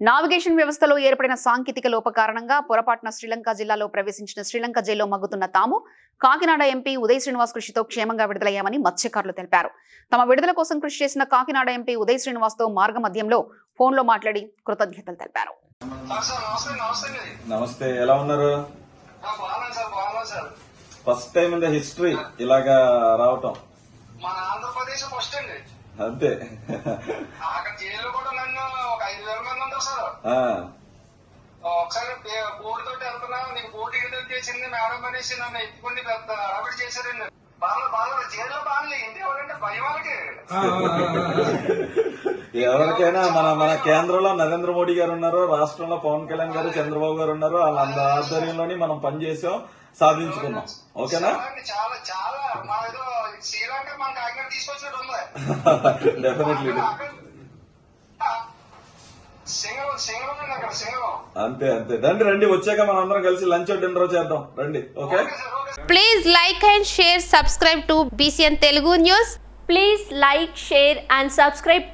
Navigation వ్యవస్థలో ఏర్పడిన సాంకేతిక లోప కారణంగా పొరపాటున శ్రీలంక జిల్లాలో ప్రవేశించిన శ్రీలంక జైల్లో మగ్గుతున్న తాము కాకినాడ ఎంపీ ఉదయ్ శ్రీనివాస్ కృషితో క్షేమంగా విడుదలయ్యామని మత్స్యకారులు తెలిపారు. తమ విడుదల కోసం కృషి చేసిన కాకినాడ ఎంపీ ఉదయ్ శ్రీనివాస్తో మార్గ మధ్యంలో ఫోన్లో మాట్లాడి కృతజ్ఞతలు తెలిపారు. నమస్తే నమస్తే అండి నమస్తే ఎలా ఉన్నారు? ఆ, బాగున్నాను సార్ బాగున్నాను sir first time in the history ఇలాగా రావటం. మన ఆంధ్రప్రదేశ్ ఫస్ట్ అండి. అంతే ఒకసారి బే- బోర్డు తోటి వెళ్తున్నాను నీకు బోర్డు టికెట్ చేసింది మేడం అనేసి నన్ను ఎత్తుకుని పెద్ద అరబడి చేశారండి బాగా బాగా జైల్లో బాగా ఇంటి ఎవరంటే భయం వాళ్ళకి ఎవరికైనా మన మన కేంద్రంలో నరేంద్ర మోడీ గారు ఉన్నారు రాష్ట్రంలో పవన్ కళ్యాణ్ గారు చంద్రబాబు గారు ఉన్నారు వాళ్ళ ఆధ్వర్యంలోని మనం పనిచేసాం సాధించుకున్నాం. ఓకేనా? చాలా చాలా చాలా. మా ఏదో శ్రీలంక మన కాకినాడ తీసుకొచ్చినట్టు ఉంది. డెఫినెట్లీ అంతే అంతే రండి రండి వచ్చాక మనం అందరం కలిసి లంచ్ డిన్నర్ చేద్దాం రండి okay okay sir okay sir Please like and share, subscribe to BCN Telugu News. Please like, share and subscribe